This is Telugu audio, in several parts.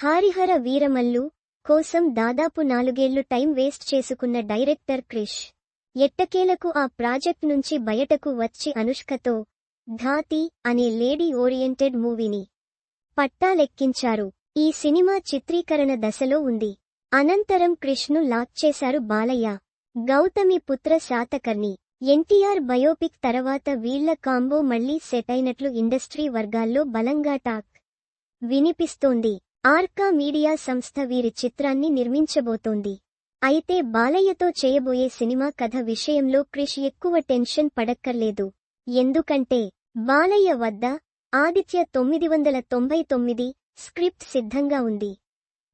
హారిహర వీరమల్లు కోసం దాదాపు నాలుగేళ్ళు టైం వేస్ట్ చేసుకున్న డైరెక్టర్ క్రిష్ ఎట్టకేలకు ఆ ప్రాజెక్ట్ నుంచి బయటకు వచ్చి అనుష్కతో ధాతి అనే లేడీ ఓరియంటెడ్ మూవీని పట్టాలెక్కించారు. ఈ సినిమా చిత్రీకరణ దశలో ఉంది. అనంతరం క్రిష్ను లాక్ చేశారు బాలయ్య గౌతమి పుత్ర శాతకర్ణి. ఎన్టీఆర్ బయోపిక్ తర్వాత వీళ్ళ కాంబో మళ్ళీ సెట్ అయినట్లు ఇండస్ట్రీ వర్గాల్లో బలంగా టాక్ వినిపిస్తోంది. ఆర్కా మీడియా సంస్థ వీరి చిత్రాన్ని నిర్మించబోతోంది. అయితే బాలయ్యతో చేయబోయే సినిమా కథ విషయంలో క్రిష్ ఎక్కువ టెన్షన్ పడక్కర్లేదు. ఎందుకంటే బాలయ్య వద్ద ఆదిత్య తొమ్మిది వందల తొంభై తొమ్మిది స్క్రిప్ట్ సిద్ధంగా ఉంది.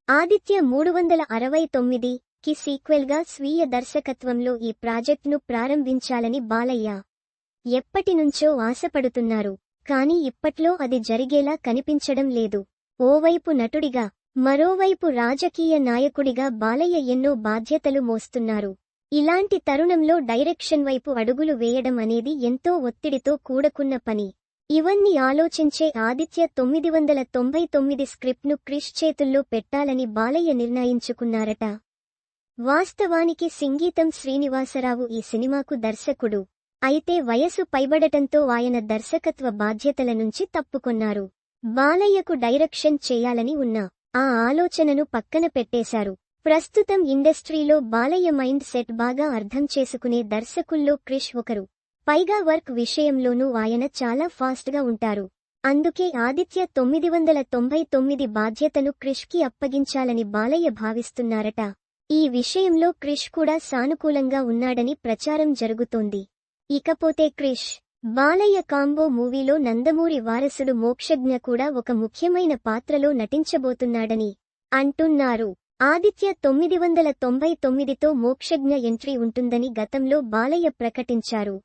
ఆదిత్య మూడు వందల అరవై తొమ్మిది కి సీక్వెల్గా స్వీయ దర్శకత్వంలో ఈ ప్రాజెక్టును ప్రారంభించాలని బాలయ్య ఎప్పటినుంచో ఆశపడుతున్నారు. కాని ఇప్పట్లో అది జరిగేలా కనిపించడం లేదు. ఓవైపు నటుడిగా మరోవైపు రాజకీయ నాయకుడిగా బాలయ్య ఎన్నో బాధ్యతలు మోస్తున్నారు. ఇలాంటి తరుణంలో డైరెక్షన్ వైపు అడుగులు వేయడం అనేది ఎంతో ఒత్తిడితో కూడకున్న పని. ఇవన్నీ ఆలోచించే ఆదిత్య తొమ్మిది వందల తొంభై తొమ్మిది స్క్రిప్ట్ను క్రిష్ చేతుల్లో పెట్టాలని బాలయ్య నిర్ణయించుకున్నారట. వాస్తవానికి సింగీతం శ్రీనివాసరావు ఈ సినిమాకు దర్శకుడు. అయితే వయసు పైబడటంతో ఆయన దర్శకత్వ బాధ్యతల నుంచి తప్పుకొన్నారు. బాలయ్యకు డైరెక్షన్ చేయాలని ఉన్న ఆ ఆలోచనను పక్కన పెట్టేశారు. ప్రస్తుతం ఇండస్ట్రీలో బాలయ్య మైండ్ సెట్ బాగా అర్థం చేసుకునే దర్శకుల్లో క్రిష్ ఒకరు. పైగా వర్క్ విషయంలోనూ ఆయన చాలా ఫాస్ట్గా ఉంటారు. అందుకే ఆదిత్య తొమ్మిది వందల తొంభై తొమ్మిది బాధ్యతను క్రిష్కి అప్పగించాలని బాలయ్య భావిస్తున్నారట. ఈ విషయంలో క్రిష్ కూడా సానుకూలంగా ఉన్నాడని ప్రచారం జరుగుతోంది. ఇకపోతే క్రిష్ బాలయ్య కాంబో మూవీలో నందమూరి వారసుడు మోక్షజ్ఞ కూడా ఒక ముఖ్యమైన పాత్రలో నటించబోతున్నాడని అంటున్నారు. ఆదిత్య తొమ్మిది వందల తొంభై తొమ్మిదితో మోక్షజ్ఞ ఎంట్రీ ఉంటుందని గతంలో బాలయ్య ప్రకటించారు.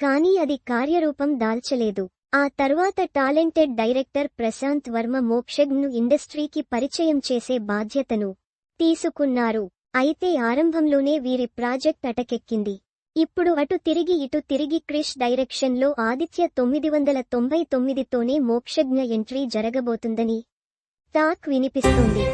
కానీ అది కార్యరూపం దాల్చలేదు. ఆ తర్వాత టాలెంటెడ్ డైరెక్టర్ ప్రశాంత్ వర్మ మోక్షజ్ఞను ఇండస్ట్రీకి పరిచయం చేసే బాధ్యతను తీసుకున్నారు. అయితే ఆరంభంలోనే వీరి ప్రాజెక్ట్ అటకెక్కింది. ఇప్పుడు అటు తిరిగి ఇటు తిరిగి క్రిష్ డైరెక్షన్లో ఆదిత్య తొమ్మిది వందల తొంభై తొమ్మిదితోనే మోక్షజ్ఞ ఎంట్రీ జరగబోతుందని టాక్ వినిపిస్తుంది.